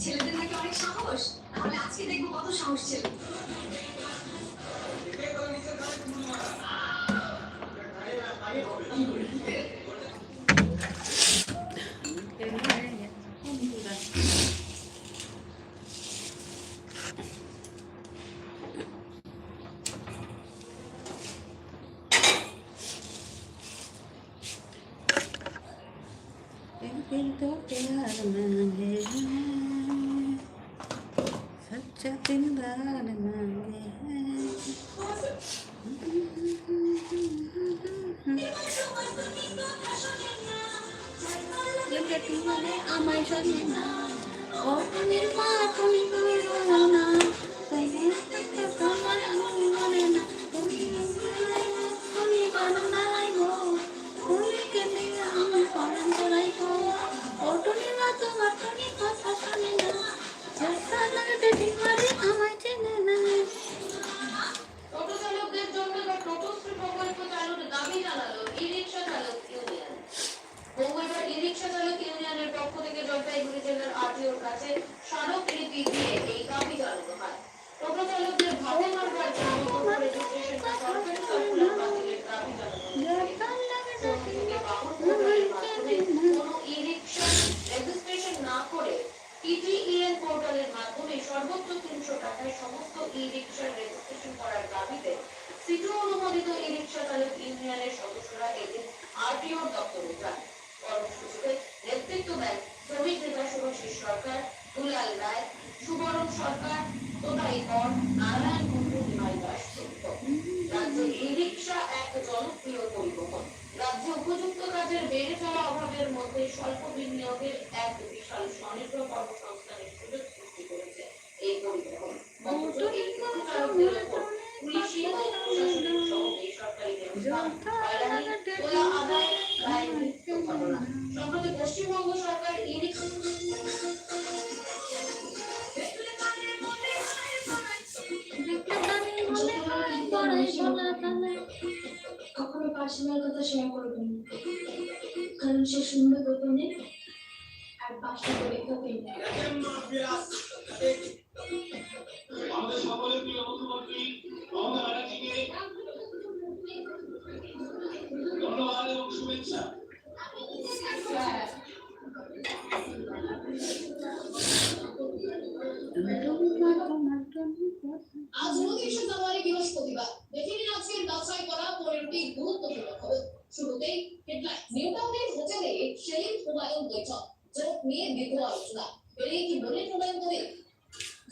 ছেলেদের নাকি অনেক সাহস? তাহলে আজকে দেখব কত সাহস ছিল। নিজের दिल तो प्यार मांगे हैं सच्चा दिलदार मांगे हैं আমায় শোনে না ও তুমি মা তুমি বলো না ই রিক্সা চালক সর্বোচ্চ তিনশো টাকায় সমস্ত ই রিক্সার রেজিস্ট্রেশন করার দাবিতে সিটু অনুমোদিত ই রিক্সা চালক ইউনিয়নের সদস্যরা এদিন আরটিওর দপ্তরে যান নেতা সরকার, দুলাল রায়, সুবরণ সরকার তোতাই কর নারায়ণ কুণ্ডু বিমাই দাস রাজ্যে ই রিক্সা এক জনপ্রিয় পরিবহন। রাজ্যে উপযুক্ত কাজের বেড়ে চলা অভাবের মধ্যে স্বল্প বিনিয়োগের এক বিশাল স্বনির্ভর কর্মসংস্থানের সুযোগ সৃষ্টি করেছে এই পরিবহন। সম্প্রতি পশ্চিমবঙ্গ সরকার ই রিক্সা পার্সোনাল কথা শেয়ার করবেন কারণ সে শুনবে গোপনে আর পাশে করে ওপেন আমাদের সকলের প্রিয় মুখ্যমন্ত্রী মমতা ব্যানার্জিকে ধন্যবাদ এবং শুভেচ্ছা। সেলিম হুমায়ুন বৈঠক যোগ নিয়ে দীর্ঘ আলোচনা বেরিয়ে কি বললেন হুমায়ুন কবির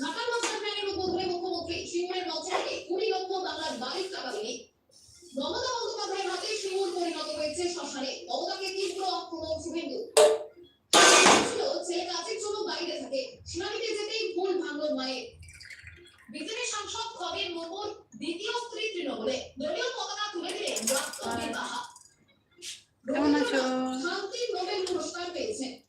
ঢাকার মাস্টার প্ল্যানের উদ্বোধনে মুখ্যমন্ত্রী সিংহের নজরে কুড়ি লক্ষ বাংলার বাড়ির টাকা বিলি মমতা বন্দ্যোপাধ্যায়ের হাতে সিঙ্গুর পরিণত হয়েছে শ্মশানে মমতাকে তীব্র আক্রমণ শুভেন্দু ছিল কাজের জন্য বাইরে থাকে শুনানিতে যেতেই ভুল ভাঙল মায়ের বিজেপি সাংসদ খগেন মুর্মুর দ্বিতীয় স্ত্রী তৃণমূলে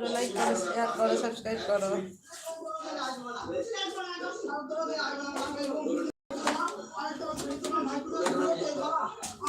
করো লাইক করো শেয়ার করো সাবস্ক্রাইব করো।